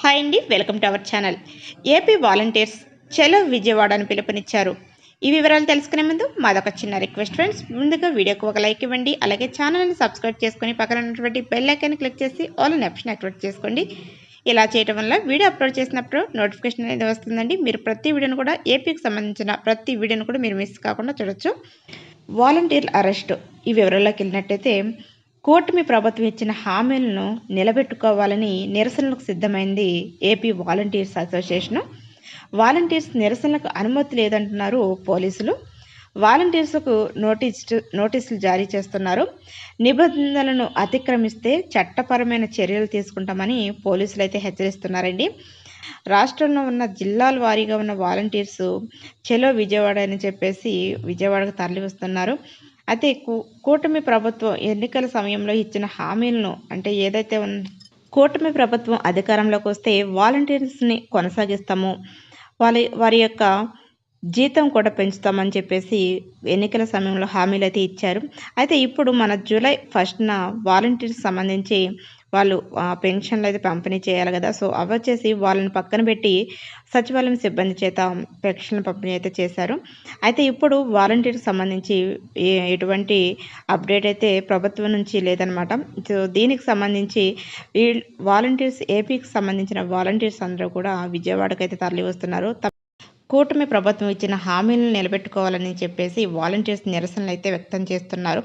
Hi అండి welcome to our channel. AP volunteers చలో విజయవాడ అని పిలుపునిచ్చారు. ఈ వివరాలు తెలుసుకునే ముందు మాదొక చిన్న రిక్వెస్ట్ ఫ్రెండ్స్. ముందుగా వీడియోకి ఒక లైక్ ఇవ్వండి అలాగే ఛానల్ని సబ్స్క్రైబ్ చేసుకొని పక్కన ఉన్నటువంటి బెల్ ఐకాన్ క్లిక్ చేసి ఆల్ అనే ఆప్షన్ యాక్టివేట్ చేసుకోండి. ఇలా చేయడం వల్ల వీడియో అప్లోడ్ చేసినప్పుడు నోటిఫికేషన్ అనేది వస్తుందండి. మీరు ప్రతి వీడియోను కూడా ఏపీకి సంబంధించిన ప్రతి వీడియోను కూడా మీరు మిస్ కాకుండా చూడొచ్చు. వాలంటీర్ల అరెస్టు ఈ వివరాల్లోకి వెళ్ళినట్టయితే కూటమి ప్రభుత్వం ఇచ్చిన హామీలను నిలబెట్టుకోవాలని నిరసనలకు సిద్ధమైంది ఏపీ వాలంటీర్స్ అసోసియేషను. వాలంటీర్స్ నిరసనలకు అనుమతి లేదంటున్నారు పోలీసులు. వాలంటీర్స్కు నోటీస్ నోటీసులు జారీ చేస్తున్నారు. నిబంధనలను అతిక్రమిస్తే చట్టపరమైన చర్యలు తీసుకుంటామని పోలీసులు అయితే హెచ్చరిస్తున్నారండి. రాష్ట్రంలో ఉన్న జిల్లాల వారీగా ఉన్న వాలంటీర్స్ చెలో విజయవాడ అని చెప్పేసి విజయవాడకు తరలి వస్తున్నారు అయితే కూటమి ప్రభుత్వం ఎన్నికల సమయంలో ఇచ్చిన హామీలను అంటే ఏదైతే ఉన్న కూటమి ప్రభుత్వం అధికారంలోకి వస్తే వాలంటీర్స్ని కొనసాగిస్తాము. వాళ్ళ వారి యొక్క జీతం కూడా పెంచుతామని చెప్పేసి ఎన్నికల సమయంలో హామీలు అయితే ఇచ్చారు. అయితే ఇప్పుడు మన జూలై ఫస్ట్న వాలంటీర్స్ సంబంధించి వాళ్ళు ఆ, పెన్షన్లు అయితే పంపిణీ చేయాలి కదా. సో అవి వచ్చేసి వాళ్ళని పక్కన పెట్టి సచివాలయం సిబ్బంది చేత పెన్షన్లు పంపిణీ అయితే చేశారు. అయితే ఇప్పుడు వాలంటీర్కి సంబంధించి ఎటువంటి అప్డేట్ అయితే ప్రభుత్వం నుంచి లేదనమాట. సో దీనికి సంబంధించి వాలంటీర్స్ ఏపీకి సంబంధించిన వాలంటీర్స్ అందరూ కూడా విజయవాడకు అయితే తరలి వస్తున్నారు కూటమి ప్రభుత్వం ఇచ్చిన హామీలను నిలబెట్టుకోవాలని చెప్పేసి వాలంటీర్స్ నిరసనలు అయితే వ్యక్తం చేస్తున్నారు.